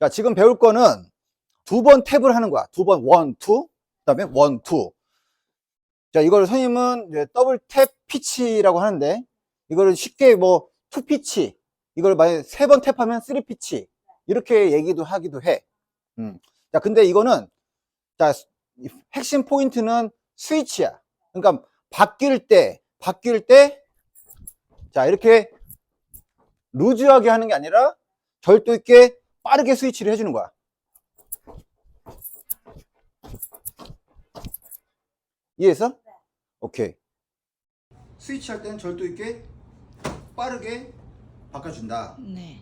자, 지금 배울 거는 두 번 탭을 하는 거야. 두 번, 원, 투. 그 다음에 원, 투. 자, 이걸 선생님은 더블 탭 피치라고 하는데, 이거를 쉽게 뭐, 투 피치. 이걸 만약에 세 번 탭하면 쓰리 피치. 이렇게 얘기도 하기도 해. 음. 자, 근데 이거는, 자, 이 핵심 포인트는 스위치야. 그러니까 바뀔 때, 바뀔 때, 자, 이렇게 루즈하게 하는 게 아니라 절도 있게 빠르게 스위치를 해주는 거야. 이해했어? 네. 오케이. 스위치 할 때는 절도 있게 빠르게 바꿔준다. 네.